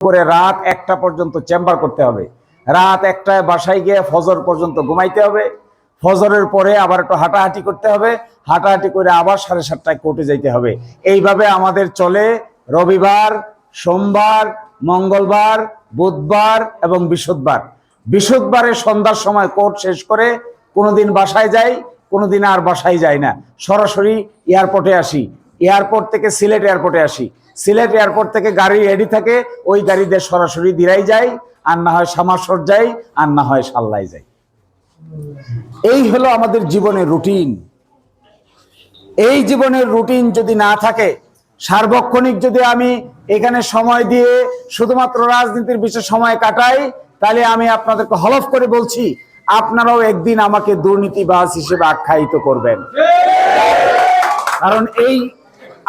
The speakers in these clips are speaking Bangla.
করে রাত একটা পর্যন্ত চেম্বার করতে হবে। রাত একটায় বাসায় গিয়ে ফজর পর্যন্ত ঘুমাইতে হবে। ফজরের পরে আবার একটু হাঁটাহাঁটি করতে হবে। হাঁটাহাঁটি করে আবার সাড়ে সাতটায় কোর্টে যাইতে হবে। এইভাবে আমাদের চলে রবিবার, সোমবার, মঙ্গলবার, বুধবার এবং বৃহস্পতিবার। বৃহস্পতিবারে সন্ধ্যার সময় কোর্ট শেষ করে কোনোদিন বাসায় যাই, কোনোদিন আর বাসায় যাই না। সরাসরি এয়ারপোর্টে আসি। এয়ারপোর্ট থেকে সিলেট এয়ারপোর্টে আসি। সিলেট এয়ারপোর্ট থেকে গাড়ি রেডি থাকে, ওই গাড়িতে সরাসরি দিরাই যাই, আর না হয় সামাসর যাই, আর না হয় সাল্লাই যাই। এই হলো আমাদের জীবনের রুটিন এই জীবনের রুটিন যদি না থাকে, সার্বক্ষণিক যদি আমি এখানে সময় দিয়ে শুধুমাত্র রাজনীতির বিষয়ে সময় কাটাই, তাহলে আমি আপনাদেরকে হলফ করে বলছি, আপনারাও একদিন আমাকে দুর্নীতিবাজ হিসেবে আখ্যায়িত করবেন। কারণ এই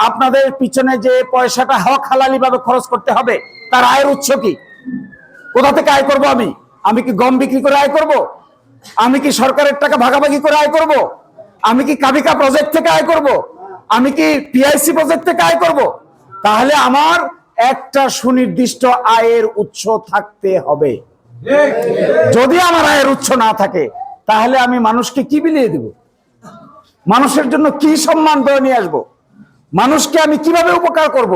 আপনাদের পিছনে যে পয়সাটা হক হালালি ভাবে খরচ করতে হবে, তার আয়ের উৎস কি? কোথা থেকে আয় করব আমি? আমি কি গম বিক্রি করে আয় করব? আমি কি সরকারের টাকা ভাগাভাগি করে আয় করব? আমি কি কাবিকা প্রজেক্ট থেকে আয় করব? আমি কি পিআইসি প্রজেক্ট থেকে আয় করব? তাহলে আমার একটা সুনির্দিষ্ট আয়ের উৎস থাকতে হবে। যদি আমার আয়ের উৎস না থাকে, তাহলে আমি মানুষকে কি বিলিয়ে দিব? মানুষের জন্য কি সম্মান বয়ে নিয়ে আসব? মানুষকে আমি কীভাবে উপকার করব?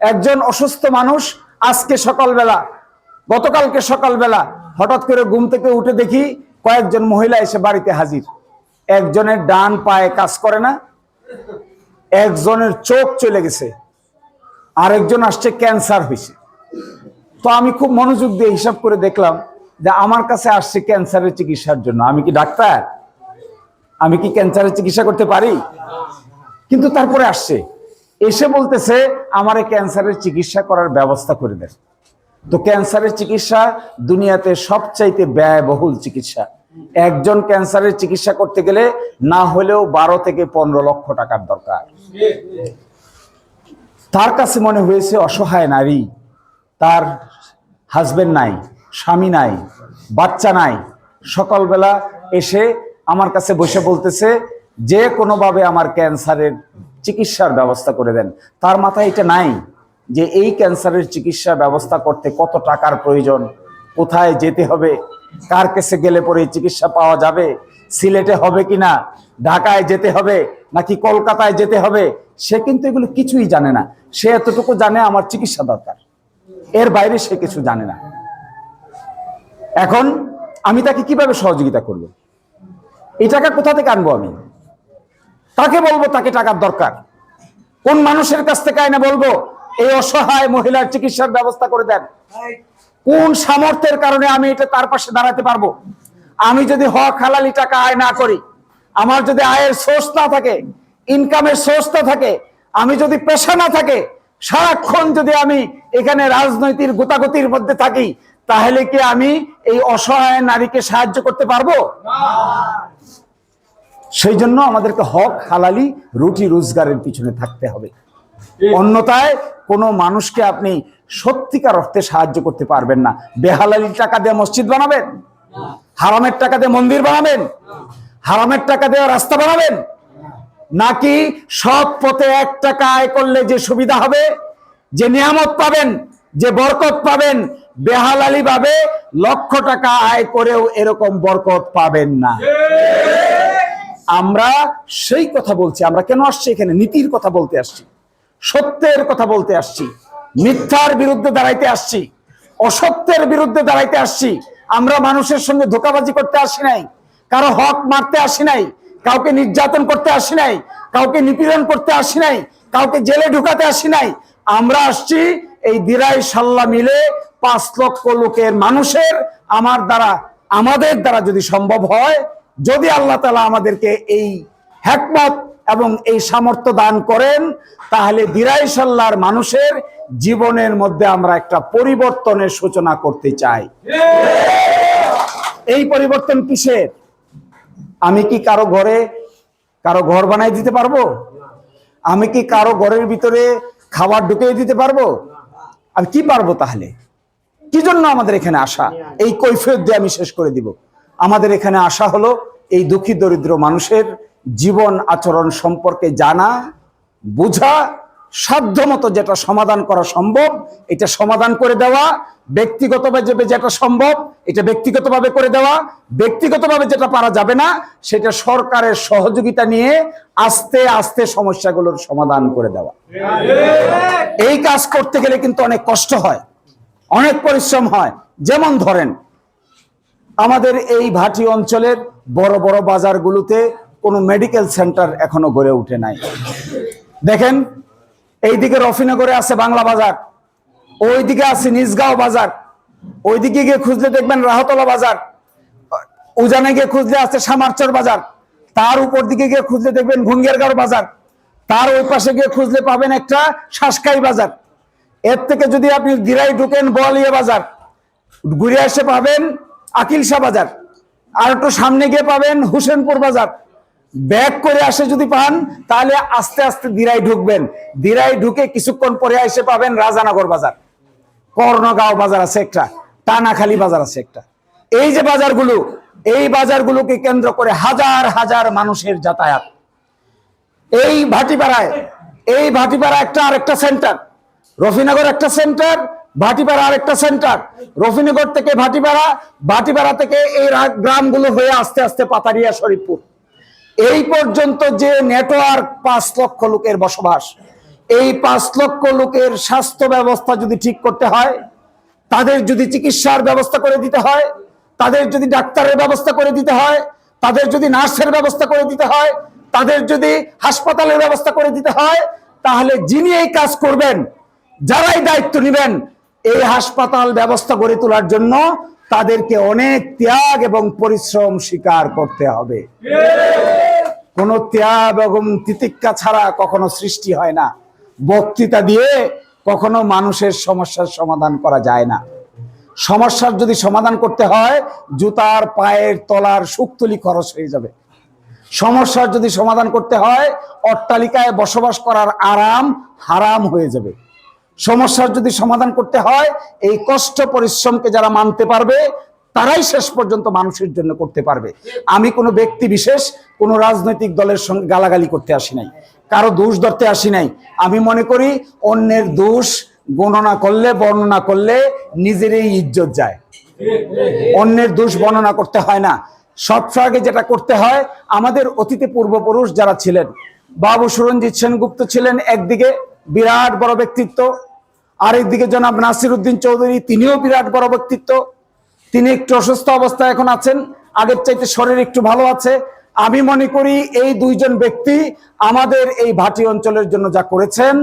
একজন অসুস্থ মানুষ আজকে সকালবেলা, গতকালকে সকালবেলা হঠাৎ করে ঘুম থেকে উঠে দেখি কয়েকজন মহিলা এসে বাড়িতে হাজির। একজনের ডান পায়ে কাজ করে না, একজনের চোখ চলে গেছে, আরেকজন আসছে ক্যান্সার হয়েছে। তো আমি খুব মনোযোগ দিয়ে হিসাব করে দেখলাম যে আমার কাছে আসছে ক্যান্সারের চিকিৎসার জন্য। আমি কি ডাক্তার? আমি কি ক্যান্সারের চিকিৎসা করতে পারি? কিন্তু তারপরে আসছে। এসে বলতেছে, আমার ক্যান্সারের চিকিৎসা করার ব্যবস্থা করে দেন। তো ক্যান্সারের চিকিৎসা দুনিয়াতে সবচাইতে ব্যয়বহুল চিকিৎসা। একজন ক্যান্সারের চিকিৎসা করতে গেলে না হলেও বারো থেকে পনেরো লক্ষ টাকার দরকার। তার কাছে মনে হয়েছে, অসহায় নারী, তার হাজবেন্ড নাই, স্বামী নাই, বাচ্চা নাই। সকালবেলা এসে আমার কাছে বসে বলতেছে যে কোনোভাবে আমার ক্যান্সারের চিকিৎসার ব্যবস্থা করে দেন, তার মাথায় এটা নাই যে এই ক্যান্সারের চিকিৎসা ব্যবস্থা করতে কত টাকার প্রয়োজন, কোথায় যেতে হবে, কার কাছে গেলে পরে চিকিৎসা পাওয়া যাবে, সিলেটে হবে কিনা, ঢাকায় যেতে হবে, নাকি কলকাতায় যেতে হবে, সে কিন্তু এগুলো কিছুই জানে না। সে এতটুকু জানে আমার চিকিৎসা দরকার। এর বাইরে সে কিছু জানে না। এখন আমি তাকে কীভাবে সহযোগিতা করব? এই টাকা কোথা থেকে আনব আমি? তাকে বলব তাকে টাকার দরকার। কোন মানুষের কাছ থেকে আইনে বলব? এই অসহায় মহিলার চিকিৎসার ব্যবস্থা করে দেন। কোন সামর্থ্যের কারণে আমি এটা তার পাশে দাঁড়াতে পারব? আমি যদি হক হালালি টাকা আয় না করি, আমার যদি আয়ের সোর্স না থাকে ইনকামের সোর্স না থাকে, আমি যদি পেশা না থাকে, সারাক্ষণ যদি আমি এখানে রাজনৈতিক গোতাগতির মধ্যে থাকি, তাহলে কি আমি এই অসহায় নারীকে সাহায্য করতে পারব? সেই জন্য আমাদেরকে হক হালালি রুটি রোজগারের পিছনে থাকতে হবে। অন্যতায় কোনো মানুষকে আপনি সত্যিকার অর্থে সাহায্য করতে পারবেন না। বেহালালি টাকা দিয়ে মসজিদ বানাবেন? হারামের টাকা দিয়ে মন্দির বানাবেন? হারামের টাকা দিয়ে রাস্তা বানাবেন? নাকি সৎ পথে এক টাকা আয় করলে যে সুবিধা হবে যে নিয়ামত পাবেন যে বরকত পাবেন বেহালালি ভাবে লক্ষ টাকা আয় করেও এরকম বরকত পাবেন না। আমরা সেই কথা বলছি, আমরা কেন আসছি এখানে? নীতির কথা বলতে আসছি, সত্যের কথা বলতে আসছি, মিথ্যার বিরুদ্ধে দাঁড়াইতে আসছি, অসত্যের বিরুদ্ধে দাঁড়াইতে আসছি। আমরা মানুষের সঙ্গে ধোকাবাজি করতে আসি নাই, কারও হক মারতে আসি নাই, কাউকে নির্যাতন করতে আসি নাই, কাউকে নিপীড়ন করতে আসি নাই, কাউকে জেলে ঢুকাতে আসি নাই। আমরা আসছি এই দিরাই সাল্লা মিলে পাঁচ লক্ষ লোকের মানুষের আমার দ্বারা, আমাদের দ্বারা যদি সম্ভব হয় যদি আল্লাহ তালা আমাদেরকে এই হ্যাকমত এবং এই সামর্থ্য দান করেন, তাহলে দিরাই সাল্লার মানুষের জীবনের মধ্যে আমরা একটা পরিবর্তনের সূচনা করতে চাই। এই পরিবর্তন কিসের? আমি কি কারও ঘরে কারও ঘর বানাই দিতে পারব? আমি কি কারও ঘরের ভিতরে খাবার ঢুকিয়ে দিতে পারব? আমি কি পারব তাহলে? কি জন্য আমাদের এখানে আসা? এই কৈফিয়ত দিয়ে আমি শেষ করে দিব। আমাদের এখানে আসা হলো এই দুঃখী দরিদ্র মানুষের জীবন আচরণ সম্পর্কে জানা, বুঝা, সাধ্যমতো যেটা সমাধান করা সম্ভব, এটা সমাধান করে দেওয়া ব্যক্তিগতভাবে যেটা সম্ভব, এটা ব্যক্তিগতভাবে করে দেওয়া, ব্যক্তিগতভাবে যেটা পারা যাবে না, সেটা সরকারের সহযোগিতা নিয়ে আস্তে আস্তে সমস্যাগুলোর সমাধান করে দেওয়া। এই কাজ করতে গেলে কিন্তু অনেক কষ্ট হয়, অনেক পরিশ্রম হয়। যেমন ধরেন আমাদের এই ভাটি অঞ্চলের বড় বড় বাজারগুলোতে কোনো মেডিকেল সেন্টার এখনও গড়ে উঠে নাই। দেখেন এইদিকে রফিনগরে আছে বাংলা বাজার, ওইদিকে আছে নিজগাঁও বাজার, ওইদিকে গিয়ে খুঁজলে দেখবেন রাহতলা বাজার, উজানে গিয়ে খুঁজলে আছে সামারচর বাজার, তার উপর দিকে গিয়ে খুঁজলে দেখবেন ঘুঙ্গেরগাঁও বাজার, তার ওই পাশে গিয়ে খুঁজলে পাবেন একটা শাসকাই বাজার। এর থেকে যদি আপনি গিরাই ঢুকেন, বোয়ালিয়া বাজার, ঘুরে এসে পাবেন আকিলশা বাজার। আর একটু সামনে গিয়ে পাবেন হুসেনপুর বাজার। ব্যাক করে আসে যদি পান, তাহলে আস্তে আস্তে দিরাই ঢুকবেন। দিরাই ঢুকে কিছুক্ষণ পরে এসে পাবেন রাজানগর বাজার। কর্ণগাঁও বাজার আছে একটা, টানাখালী বাজার আছে একটা। এই যে বাজারগুলো, এই বাজারগুলোকে কেন্দ্র করে হাজার হাজার মানুষের যাতায়াত। এই ভাটিপাড়ায়, এই ভাটিপাড়া একটা আরেকটা সেন্টার। রফিনগর একটা সেন্টার ভাটিপাড়া আরেকটা সেন্টার রফিনগর থেকে ভাটিপাড়া ভাটিপাড়া থেকে এই গ্রামগুলো হয়ে আস্তে আস্তে পাতারিয়া, শরীফপুর। এই পর্যন্ত যে নেটওয়ার্ক পাঁচ লক্ষ লোকের বসবাস, এই পাঁচ লক্ষ লোকের স্বাস্থ্য ব্যবস্থা যদি ঠিক করতে হয়, তাদের যদি চিকিৎসার ব্যবস্থা করে দিতে হয়, তাদের যদি ডাক্তারের ব্যবস্থা করে দিতে হয়, তাদের যদি নার্সের ব্যবস্থা করে দিতে হয়, তাদের যদি হাসপাতালের ব্যবস্থা করে দিতে হয়, তাহলে যিনি এই কাজ করবেন, যারাই দায়িত্ব নেবেন এই হাসপাতাল ব্যবস্থা গড়ে তোলার জন্য তাদেরকে অনেক ত্যাগ এবং পরিশ্রম স্বীকার করতে হবে। কোন ত্যাগ এবং তিতিক্ষা ছাড়া কখনো সৃষ্টি হয় না। বক্তৃতা দিয়ে কখনো মানুষের সমস্যার সমাধান করা যায় না। সমস্যার যদি সমাধান করতে হয়, জুতার পায়ের তলার সুক্তলি খরচ হয়ে যাবে। সমস্যার যদি সমাধান করতে হয়, অট্টালিকায় বসবাস করার আরাম হারাম হয়ে যাবে। সমস্যার যদি সমাধান করতে হয়, এই কষ্ট, পরিশ্রমকে যারা মানতে পারবে, তারাই শেষ পর্যন্ত মানুষের জন্য করতে পারবে। আমি কোনো ব্যক্তি বিশেষ, কোনো রাজনৈতিক দলের সঙ্গে গালাগালি করতে আসি নাই। কারও দোষ ধরতে আসি নাই। আমি মনে করি, অন্যের দোষ গণনা করলে, বর্ণনা করলে নিজেরই ইজ্জত যায়। অন্যের দোষ বর্ণনা করতে হয় না। সবচেয়ে আগে যেটা করতে হয়, আমাদের অতীতে পূর্বপুরুষ যারা ছিলেন, বাবু সুরঞ্জিত সেনগুপ্ত ছিলেন একদিকে, বিরাট বড় ব্যক্তিত্ব আরেকদিকে জনাব নাসির উদ্দিন চৌধুরী, তিনিও বিরাট বড় ব্যক্তিত্ব। তিনি একটু অসুস্থ অবস্থায় এখন আছেন। আগের চাইতে শরীর একটু ভালো আছে। আমি মনে করি এই দুইজন ব্যক্তি আমাদের এই ভাটি অঞ্চলের জন্য যা করেছেন,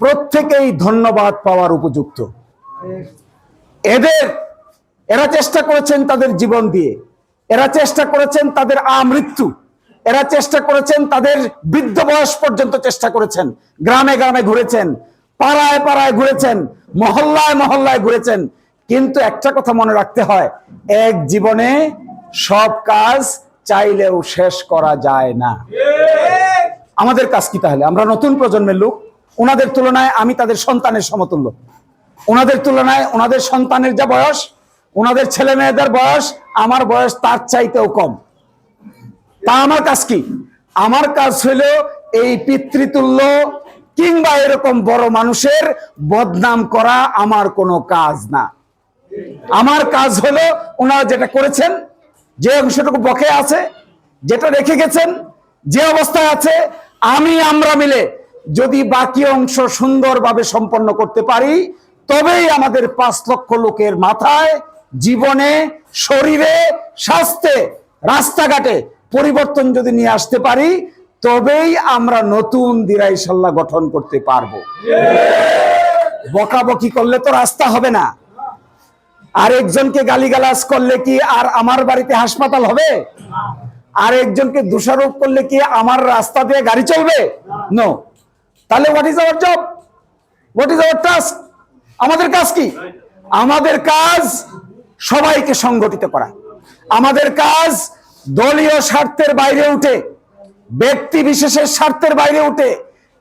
প্রত্যেকেই ধন্যবাদ পাওয়ার উপযুক্ত। এদের, এরা চেষ্টা করেছেন তাদের জীবন দিয়ে। এরা চেষ্টা করেছেন তাদের আমৃত্যু। এরা চেষ্টা করেছেন তাদের বৃদ্ধ বয়স পর্যন্ত চেষ্টা করেছেন। গ্রামে গ্রামে ঘুরেছেন। পাড়ায় পাড়ায় ঘুরেছেন, মহল্লায় মহল্লায় ঘুরেছেন। কিন্তু একটা কথা মনে রাখতে হয়, এক জীবনে সব কাজ চাইলেও শেষ করা যায় না। আমাদের কাজ কি তাহলে? আমরা নতুন প্রজন্মের লোক, ওনাদের তুলনায় আমি তাদের সন্তানের সমতুল্য। ওনাদের তুলনায় ওনাদের সন্তানের যা বয়স, ওনাদের ছেলে মেয়েদের বয়স, আমার বয়স তার চাইতেও কম। তা আমার কাজ কি? আমার কাজ হলো এই পিতৃতুল্য কিংবা এরকম বড় মানুষের বদনাম করা আমার কোনো কাজ না। আমার কাজ হলো ওনারা যেটা করেছেন, যে অংশটুকু বকে আছে, যেটা রেখে গেছেন, যে অবস্থায় আছে, আমি, আমরা মিলে যদি বাকি অংশ সুন্দরভাবে সম্পন্ন করতে পারি, তবেই আমাদের পাঁচ লক্ষ লোকের মাথায় জীবনে, শরীরে, স্বাস্থ্যে, রাস্তাঘাটে পরিবর্তন যদি নিয়ে আসতে পারি তবেই আমরা নতুন দিরাইশাল্লাহ গঠন করতে পারব। বকাবকি করলে তো রাস্তা হবে না। আর একজনকে গালিগালাজ করলে কি আর আমার বাড়িতে হাসপাতাল হবে? আর একজনকে দোষারোপ করলে কি আমার রাস্তা দিয়ে গাড়ি চলবে? নো তাহলে what is our job what is our task আমাদের কাজ কি? আমাদের কাজ সবাইকে সংগঠিত করা। আমাদের কাজ দলীয় স্বার্থের বাইরে উঠে ব্যক্তি বিশেষের স্বার্থের বাইরে উঠে,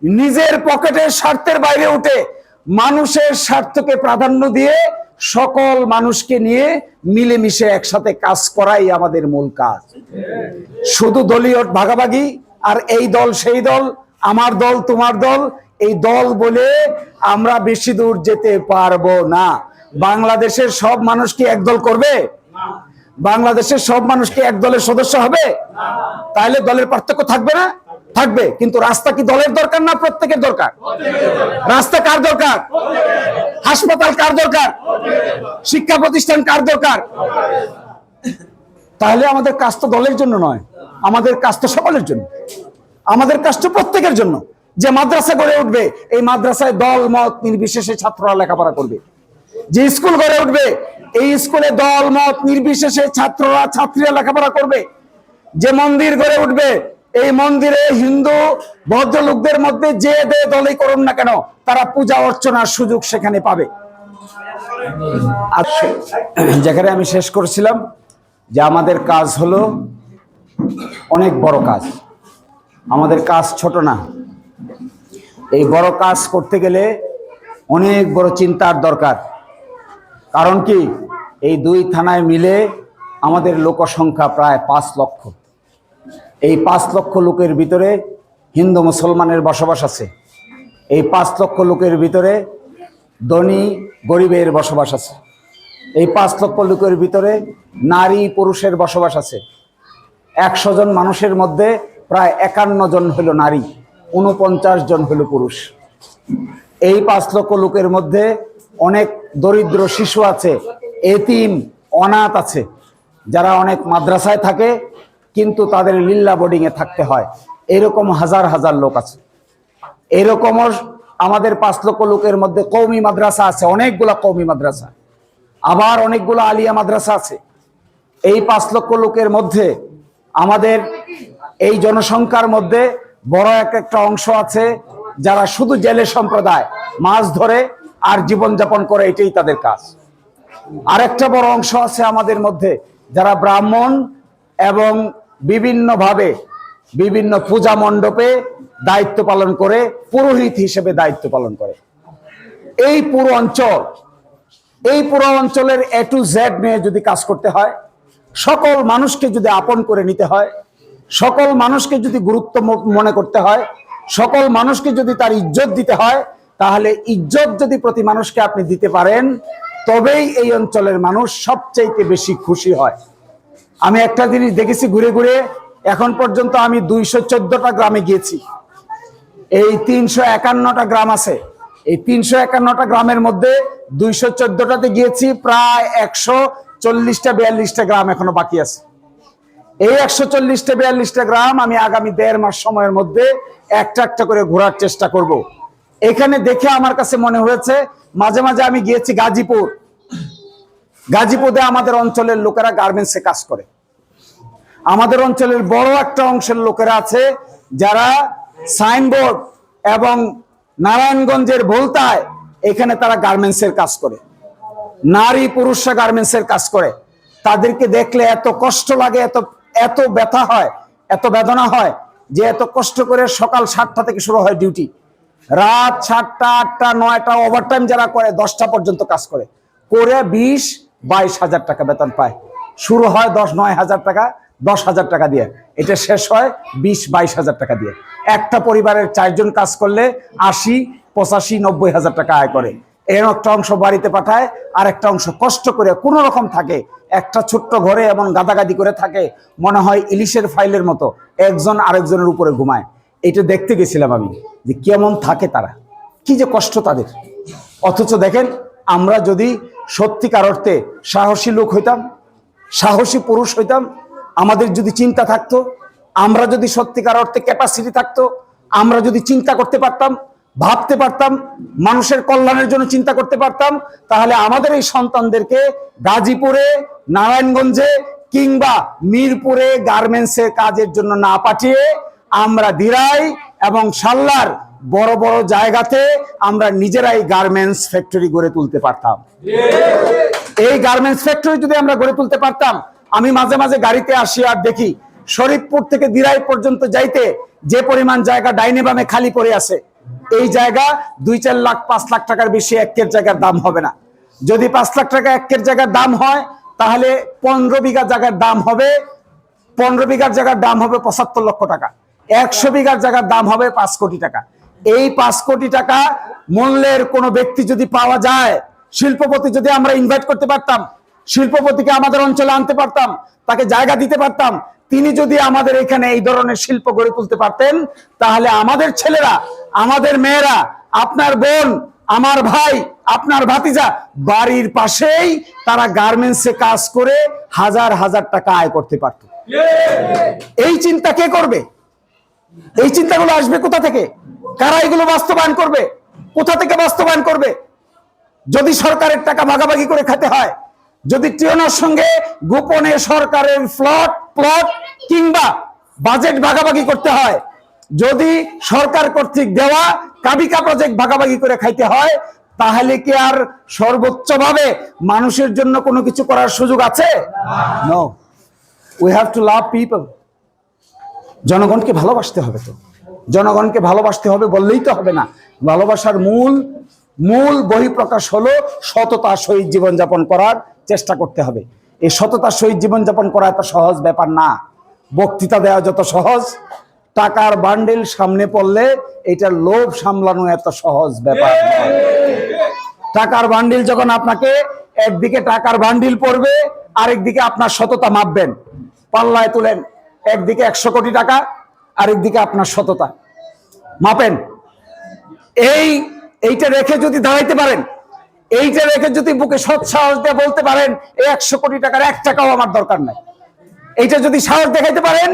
নিজের পকেটের স্বার্থের বাইরে উঠে মানুষের স্বার্থকে প্রাধান্য দিয়ে সকল মানুষকে নিয়ে মিলেমিশে একসাথে কাজ করাই আমাদের মূল কাজ। শুধু দলীয় ভাগাভাগি, আর এই দল সেই দল, আমার দল তোমার দল, এই দল বলে আমরা বেশি দূর যেতে পারব না। বাংলাদেশের সব মানুষ কি একদল করবে? বাংলাদেশের সব মানুষ কি এক দলের সদস্য হবে? তাহলে দলের পার্থক্য থাকবে না? থাকবে। কিন্তু রাস্তা কি দলের দরকার না প্রত্যেকের দরকার? রাস্তা কার দরকার? হাসপাতাল কার দরকার? শিক্ষা প্রতিষ্ঠান কার দরকার? তাহলে আমাদের কাজ তো দলের জন্য নয়, আমাদের কাজ তো সকলের জন্য। আমাদের কাজ তো প্রত্যেকের জন্য। যে মাদ্রাসা গড়ে উঠবে, এই মাদ্রাসায় দল, মত নির্বিশেষে ছাত্ররা লেখাপড়া করবে। যে স্কুল গড়ে উঠবে, এই স্কুলে দল, মত, নির্বিশেষে ছাত্ররা, ছাত্রীরা লেখাপড়া করবে। যে মন্দির গড়ে উঠবে, এই মন্দিরে হিন্দু ভদ্রলোকদের মধ্যে যে দে দলই করুন না কেন, তারা পূজা অর্চনার সুযোগ সেখানে পাবে। যেখানে আমি শেষ করেছিলাম, যে আমাদের কাজ হলো অনেক বড় কাজ। আমাদের কাজ ছোট না। এই বড় কাজ করতে গেলে অনেক বড় চিন্তার দরকার। কারণ কি? এই দুই থানায় মিলে আমাদের লোক সংখ্যা প্রায় পাঁচ লক্ষ। এই পাঁচ লক্ষ লোকের ভিতরে হিন্দু মুসলমানের বসবাস আছে। এই পাঁচ লক্ষ লোকের ভিতরে ধনী গরিবের বসবাস আছে। এই পাঁচ লক্ষ লোকের ভিতরে নারী পুরুষের বসবাস আছে। একশো জন মানুষের মধ্যে প্রায় একান্ন জন হলো নারী উনপঞ্চাশ জন হলো পুরুষ। এই পাঁচ লক্ষ লোকের মধ্যে অনেক দরিদ্র শিশু আছে, এতিম, অনাথ আছে, যারা অনেক মাদ্রাসায় থাকে, কিন্তু তাদের লিল্লা বোর্ডিংয়ে থাকতে হয়। এরকম হাজার হাজার লোক আছে। এরকমও আমাদের পাঁচ লক্ষ লোকের মধ্যে কৌমি মাদ্রাসা আছে, অনেকগুলা কৌমি মাদ্রাসা। আবার অনেকগুলো আলিয়া মাদ্রাসা আছে। এই পাঁচ লক্ষ লোকের মধ্যে আমাদের এই জনসংখ্যার মধ্যে বড় এক একটা অংশ আছে, যারা শুধু জেলে সম্প্রদায়, মাছ ধরে আর জীবনযাপন করে এটাই তাদের কাজ। আরেকটা বড় অংশ আছে আমাদের মধ্যে, যারা ব্রাহ্মণ এবং বিভিন্নভাবে বিভিন্ন পূজা মণ্ডপে দায়িত্ব পালন করে, পুরোহিত হিসেবে দায়িত্ব পালন করে। এই পুরো অঞ্চল, এই পুরো অঞ্চলের এ টু জেড নিয়ে যদি কাজ করতে হয়, সকল মানুষকে যদি আপন করে নিতে হয়, সকল মানুষকে যদি গুরুত্ব মনে করতে হয়, সকল মানুষকে যদি তার ইজ্জত দিতে হয় তাহলে ইজ্জত যদি প্রতি মানুষকে আপনি দিতে পারেন, তবেই এই অঞ্চলের মানুষ সবচাইতে বেশি খুশি হয়। আমি একটা জিনিস দেখেছি ঘুরে ঘুরে, এখন পর্যন্ত আমি দুইশো চোদ্দটা গ্রামে গিয়েছি। এই তিনশো একান্নটা গ্রাম আছে। এই তিনশো একান্নটা গ্রামের মধ্যে দুইশো চোদ্দটাতে গিয়েছি, প্রায় একশো চল্লিশটা, বিয়াল্লিশটা গ্রাম এখনও বাকি আছে। এই একশো চল্লিশটা, বিয়াল্লিশটা গ্রাম আমি আগামী দেড় মাস সময়ের মধ্যে একটা একটা করে ঘোরার চেষ্টা করব। এখানে দেখে আমার কাছে মনে হয়েছে, মাঝে মাঝে আমি গিয়েছি গাজীপুর। গাজীপুরে আমাদের অঞ্চলের লোকেরা গার্মেন্টসে কাজ করে। আমাদের অঞ্চলের বড় একটা অংশের লোকেরা আছে যারা সাইনবোর্ড এবং নারায়ণগঞ্জের ভোলতায় এখানে তারা গার্মেন্টসের কাজ করে। নারী পুরুষরা গার্মেন্টসের কাজ করে। তাদেরকে দেখলে এত কষ্ট লাগে, এত এত ব্যথা হয়, এত বেদনা হয় যে এত কষ্ট করে সকাল সাতটা থেকে শুরু হয় ডিউটি। রাত সাতটা, আটটা, নয়টা ওভারটাইম যারা করে, দশটা পর্যন্ত কাজ করে করে বিশ, বাইশ হাজার টাকা বেতন পায়। শুরু হয় দশ, নয় হাজার টাকা, দশ হাজার টাকা দিয়ে। এটা শেষ হয় বিশ, বাইশ হাজার টাকা দিয়ে। একটা পরিবারের চারজন কাজ করলে আশি, পঁচাশি, নব্বই হাজার টাকা আয় করে। এর একটা অংশ বাড়িতে পাঠায়, আর একটা অংশ কষ্ট করে কোনো রকম থাকে। একটা ছোট্ট ঘরে এবং গাদাগাদি করে থাকে, মনে হয় ইলিশের ফাইলের মতো। একজন আরেকজনের উপরে ঘুমায়। এটা দেখতে গেছিলাম আমি, যে কেমন থাকে তারা। কি যে কষ্ট তাদের। অথচ দেখেন, আমরা যদি সত্যিকার অর্থে সাহসী লোক হইতাম, সাহসী পুরুষ হইতাম, আমাদের যদি চিন্তা থাকতো, আমরা যদি সত্যিকার অর্থে ক্যাপাসিটি থাকতো, আমরা যদি চিন্তা করতে পারতাম, ভাবতে পারতাম, মানুষের কল্যাণের জন্য চিন্তা করতে পারতাম, তাহলে আমাদের এই সন্তানদেরকে গাজীপুরে, নারায়ণগঞ্জে কিংবা মিরপুরে গার্মেন্টসের কাজের জন্য না পাঠিয়ে আমরা দিরাই এবং সাল্লার বড় বড় জায়গাতে আমরা নিজেরাই গার্মেন্টস ফ্যাক্টরি গড়ে তুলতে পারতাম। এই গার্মেন্টস ফ্যাক্টরি যদি আমরা গড়ে তুলতে পারতাম, আমি মাঝে মাঝে গাড়িতে আসি আর দেখি, শরীফপুর থেকে দিরাই পর্যন্ত যাইতে যে পরিমাণ জায়গা ডাইনে বামে খালি পড়ে আছে, এই জায়গা দুই চার লাখ, পাঁচ লাখ টাকার বেশি একের জায়গার দাম হবে না। যদি পাঁচ লাখ টাকা একের জায়গার দাম হয়, তাহলে পনেরো বিঘা জায়গার দাম হবে, পনেরো বিঘার জায়গার দাম হবে পঁচাত্তর লক্ষ টাকা। একশো বিঘার জায়গার দাম হবে পাঁচ কোটি টাকা। এই পাঁচ কোটি টাকা মূল্যের কোনো ব্যক্তি যদি পাওয়া যায় শিল্পপতি যদি আমরা ইনভাইট করতে পারতাম শিল্পপতিকে আমাদের অঞ্চলে আনতে পারতাম তাকে জায়গা দিতে পারতাম তিনি যদি আমাদের এখানে এই ধরনের শিল্প গড়ে তুলতে পারতেন তাহলে আমাদের ছেলেরা আমাদের মেয়েরা আপনার বোন আমার ভাই আপনার ভাতিজা বাড়ির পাশেই তারা গার্মেন্টসে কাজ করে হাজার হাজার টাকা আয় করতে পারত। এই চিন্তা কে করবে? এই চিন্তাগুলো আসবে কোথা থেকে? কারা এগুলো বাস্তবায়ন করবে? কোথা থেকে বাস্তবায়ন করবে? যদি সরকারের টাকা ভাগাভাগি করে খেতে হয়, যদি টিওনার সঙ্গে গোপনে সরকারের ফ্লট, প্লট কিংবা বাজেট ভাগাভাগি করতে হয়, যদি সরকার কর্তৃক দেওয়া কাবিকা প্রজেক্ট ভাগাভাগি করে খাইতে হয়, তাহলে কি আর সর্বোচ্চভাবে মানুষের জন্য কোনো কিছু করার সুযোগ আছে? No we have to love people জনগণকে ভালোবাসতে হবে তো। জনগণকে ভালোবাসতে হবে বললেই তো হবে না। ভালোবাসার মূল মূল বহিঃপ্রকাশ হলো সততার সহিত জীবনযাপন করার চেষ্টা করতে হবে। এই সততার সহিত জীবনযাপন করা এত সহজ ব্যাপার না। বক্তৃতা দেওয়া যত সহজ, টাকার বান্ডেল সামনে পড়লে এটা লোভ সামলানো এত সহজ ব্যাপার টাকার বান্ডিল যখন আপনাকে একদিকে টাকার বান্ডিল পড়বে, আরেকদিকে আপনার সততা মাপবেন। পাল্লায় তুলেন। একদিকে একশো কোটি টাকা, আরেকদিকে আপনার সততা। মাপেন। এই, এইটা রেখে যদি দাঁড়াইতে পারেন, এইটা রেখে যদি বুকে সৎ সাহস দিয়ে বলতে পারেন, এই একশো কোটি টাকার এক টাকাও আমার দরকার নাই। এইটা যদি সাহস দেখাইতে পারেন,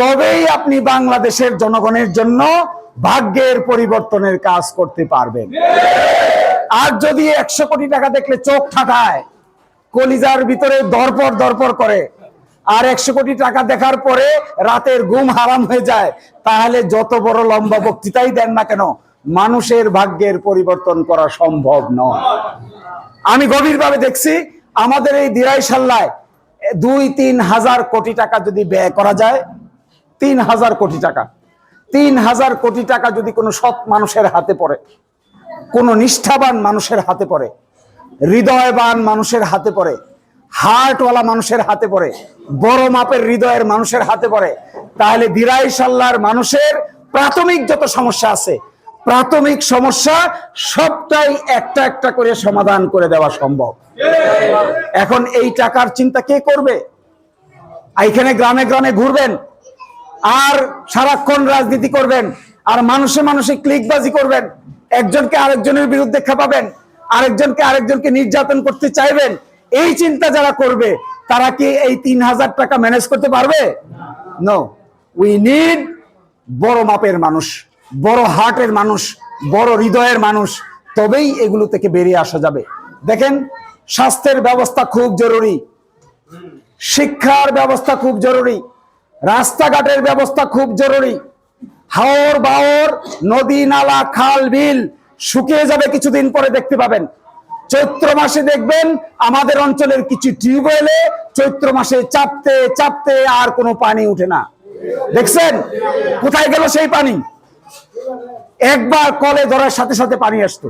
তবেই আপনি বাংলাদেশের জনগণের জন্য ভাগ্যের পরিবর্তনের কাজ করতে পারবেন। আর যদি একশো কোটি টাকা দেখলে চোখ ঠাটায়, কলিজার ভিতরে দরপর দরপর করে আর একশো কোটি টাকা দেখার পরে রাতের ঘুম হারাম হয়ে যায়। তাহলে যত বড় লম্বা বক্তৃতাই দেন না কেন, মানুষের ভাগ্যের পরিবর্তন করা সম্ভব নয়। আমি গভীরভাবে দেখছি, আমাদের এই দিরাই সাল্লায় দুই তিন হাজার কোটি টাকা যদি ব্যয় করা যায়, তিন হাজার কোটি টাকা। তিন হাজার কোটি টাকা যদি কোনো সৎ মানুষের হাতে পড়ে, কোনো নিষ্ঠাবান মানুষের হাতে পড়ে, হৃদয়বান মানুষের হাতে পড়ে হার্টওয়ালা মানুষের হাতে পড়ে, বড় মাপের হৃদয়ের মানুষের হাতে পড়ে, তাহলে দিরাই সাল্লার মানুষের প্রাথমিক যত সমস্যা আছে, প্রাথমিক সমস্যা সবটাই একটা একটা করে সমাধান করে দেওয়া সম্ভব। এখন এই টাকার চিন্তা কে করবে? এইখানে গ্রামে গ্রামে ঘুরবেন, আর সারাক্ষণ রাজনীতি করবেন, আর মানুষে মানুষে ক্লিকবাজি করবেন, একজনকে আরেকজনের বিরুদ্ধে খেপাবেন, আরেকজনকে আরেকজনকে নির্যাতন করতে চাইবেন এই চিন্তা যারা করবে, তারা কি এই তিন হাজার টাকা ম্যানেজ করতে পারবে? নো উই নিড বড় মাপের মানুষ, বড় হার্টের মানুষ, বড় হৃদয়ের মানুষ, তবেই এগুলো থেকে বেরিয়ে আসা যাবে। দেখেন, স্বাস্থ্যের ব্যবস্থা খুব জরুরি, শিক্ষার ব্যবস্থা খুব জরুরি, রাস্তাঘাটের ব্যবস্থা খুব জরুরি। হাওর বাওর, নদী, নালা, খাল, বিল শুকিয়ে যাবে কিছুদিন পরে, দেখতে পাবেন। চৈত্র মাসে দেখবেন আমাদের অঞ্চলের কিছু টিউবওয়েলে চৈত্র মাসে চাপতে চাপতে আর কোনো পানি উঠে না। দেখছেন? কোথায় গেল সেই পানি? একবার কলে ধরার সাথে সাথে পানি আসতো।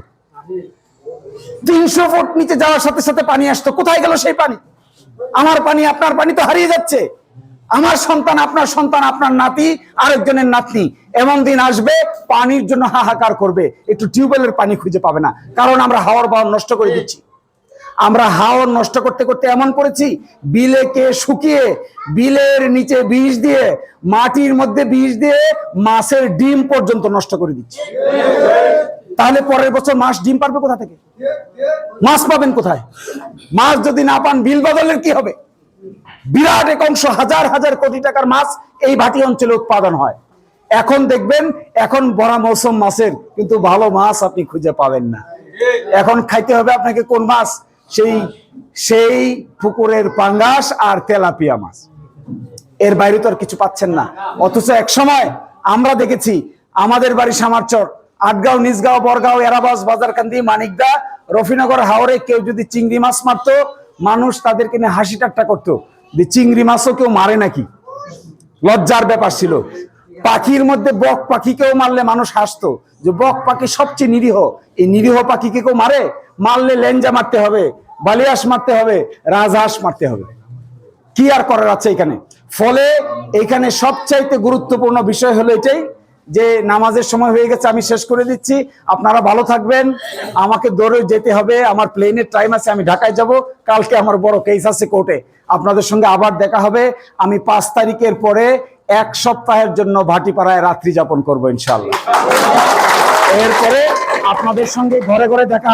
তিনশো ফুট নিচে যাওয়ার সাথে সাথে পানি আসতো। কোথায় গেল সেই পানি? আমার পানি আপনার পানি তো হারিয়ে যাচ্ছে। আমার সন্তান, আপনার সন্তান, আপনার নাতি, আরেকজনের নাতনি। এমন দিন আসবে, পানির জন্য হাহাকার করবে। একটু টিউবওয়েলের পানি খুঁজে পাবে না। কারণ আমরা হাওয়ার বাওয়ার নষ্ট করে দিচ্ছি। আমরা হাওয়ার নষ্ট করতে করতে এমন করেছি, বিলেকে শুকিয়ে, বিলের নিচে বিষ দিয়ে, মাটির মধ্যে বিষ দিয়ে মাছের ডিম পর্যন্ত নষ্ট করে দিচ্ছি। তাহলে পরের বছর মাছ ডিম পারবে কোথা থেকে? মাছ পাবেন কোথায়? মাছ যদি না পান, বিল বদলের কি হবে? বিরাট এক অংশ হাজার হাজার কোটি টাকার মাছ এই ভাটি অঞ্চলে উৎপাদন হয়। এখন দেখবেন, এখন বড় মৌসুম মাছের, কিন্তু ভালো মাছ আপনি খুঁজে পাবেন না। এখন খাইতে হবে আপনাকে কোন মাছ? সেই সেই পুকুরের পাঙ্গাস আর তেলাপিয়া মাছ। এর বাইরে তো আর কিছু পাচ্ছেন না। অথচ এক সময় আমরা দেখেছি, আমাদের বাড়ি সামারচর, আটগাঁও নিজগাঁও বরগাঁও, এরাবাস, বাজারকান্দি, মানিকদা, রফিনগর হাওড়ে কেউ যদি চিংড়ি মাছ মারতো, মানুষ তাদেরকে নিয়ে হাসি ঠাট্টা করতো। যে চিংড়ি মাছও কেউ মারে নাকি? লজ্জার ব্যাপার ছিল। পাখির মধ্যে বক পাখিকেও মারলে মানুষ হাসতো যে বক পাখি সবচেয়ে নিরীহ। এই নিরীহ পাখিকে কেউ মারে? মারলে লেঞ্জা মারতে হবে, বালিয়াস মারতে হবে, রাজহাঁস মারতে হবে। কি আর করার আছে এখানে? ফলে এখানে সবচাইতে গুরুত্বপূর্ণ বিষয় হলো এটাই যে নামাজের সময় হয়ে গেছে, আমি শেষ করে দিচ্ছি। আপনারা ভালো থাকবেন। আমাকে দৌড়ে যেতে হবে। আমার প্লেনের টাইম আছে, আমি ঢাকায় যাব। কালকে আমার বড় কেস আছে কোর্টে আপনাদের সঙ্গে আবার দেখা হবে। আমি পাঁচ তারিখের পরে এক সপ্তাহের জন্য ভাটিপাড়ায় রাত্রি যাপন করব ইনশাল্লাহ এরপরে আপনাদের সঙ্গে ঘরে ঘরে দেখা